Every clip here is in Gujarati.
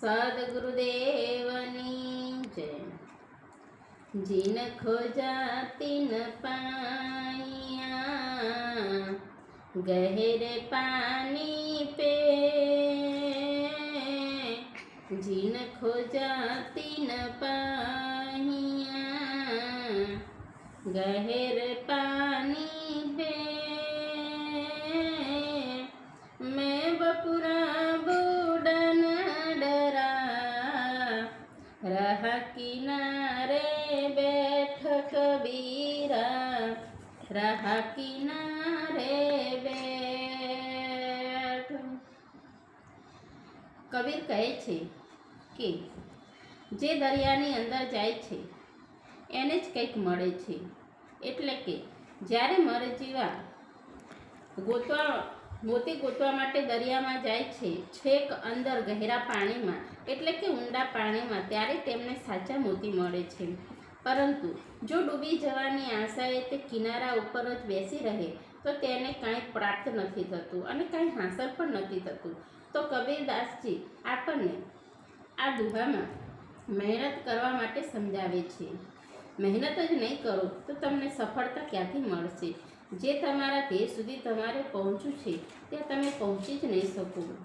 સદગુરુદેવની જય. જીન ખોજાતી ન પાયા, ગહેર પાણી પે. જીન ખોજાતી ન પાયા, ગહેર પાણી જહા કિનારે બેઠ કબીરા રહા કિનારે બેઠ કબીર કહે છે કે જે દરિયાની અંદર જાય છે, એને જ કંઈક મળે છે. એટલે કે જ્યારે મરજીવા ગોતવા મોતી ગોતવા માટે દરિયામાં જાય છે. છેક અંદર ગહેરા પાણીમાં, એટલે કે ઊંડા પાણીમાં, ત્યારે તેમને સાચા મોતી મળે છે. પરંતુ જો ડૂબી જવાની આશાએ તે કિનારા ઉપર જ બેસી રહે, તો તેને કાંઈ પ્રાપ્ત નથી થતું અને કાંઈ હાંસલ પણ નથી થતું. તો કબીરદાસજી આપણને આ દુહામાં મહેનત કરવા માટે સમજાવે છે. મહેનત જ નહીં કરો, તો તમને સફળતા ક્યાંથી મળશે? જે તમારા ધ્યેય સુધી તમારે પહોંચવું છે, ત્યાં તમે પહોંચી જ નહીં શકો.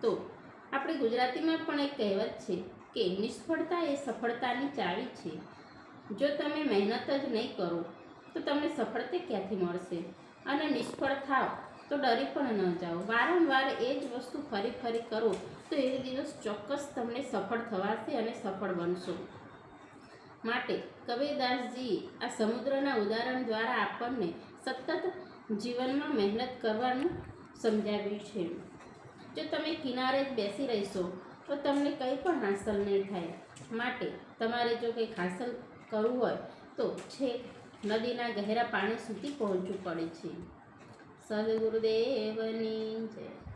તો આપણે ગુજરાતીમાં પણ એક કહેવત છે કે નિષ્ફળતા એ સફળતાની ચાવી છે. જો તમે મહેનત જ નહીં કરો, તો તમને સફળતા ક્યાંથી મળશે? અને નિષ્ફળ થાવ, તો ડરી પણ ન જાઓ. વારંવાર એ જ વસ્તુ ફરી ફરી કરો, તો એ દિવસ ચોક્કસ તમને સફળ થવાશે અને સફળ બનશો. માટે કબીરદાસજી આ સમુદ્રના ઉદાહરણ દ્વારા આપણને સતત જીવનમાં મહેનત કરવાનું સમજાવ્યું છે. જો તમે કિનારે જ બેસી રહેશો, તો તમને કંઈ પણ હાંસલ નહીં થાય. માટે તમારે જો કંઈક હાંસલ કરવું હોય, તો છેક નદીના ગહેરા પાણી સુધી પહોંચવું પડે છે. સદગુરુદેવની જય.